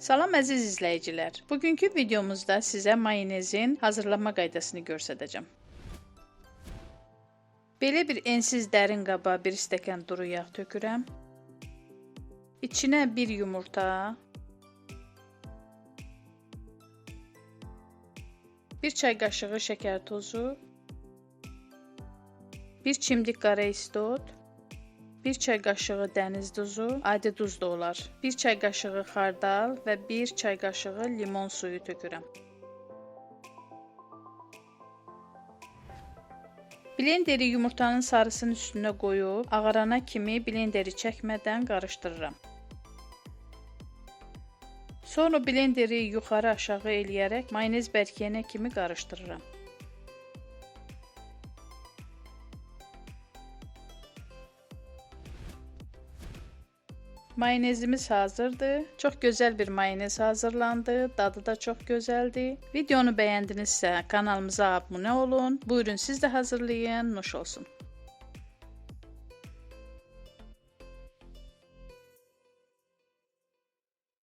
Salam əziz izləyicilər. Bugünkü videomuzda sizə mayonezin hazırlanma qaydasını göstərəcəm. Belə bir ensiz dərin qaba 1 stəkan duru yağ tökürəm. İçinə 1 yumurta, 1 çay qaşığı şəkər tozu, 1 çimdik qara istot, 1 çay qaşığı dəniz duzu, adi duz da olar. 1 çay qaşığı xardal və 1 çay qaşığı limon suyu tökürəm. Blenderi yumurtanın sarısının üstünə qoyub ağarana kimi blenderi çəkmədən qarışdırıram. Sonra blenderi yuxarı aşağı eləyərək mayonez bərkiyənə kimi qarışdırıram. Mayonezimiz hazırdır. Çox gözəl bir mayonez hazırlandı. Dadı da çox gözəldir. Videonu bəyəndinizsə kanalımıza abunə olun. Buyurun siz də hazırlayın. Nuş olsun.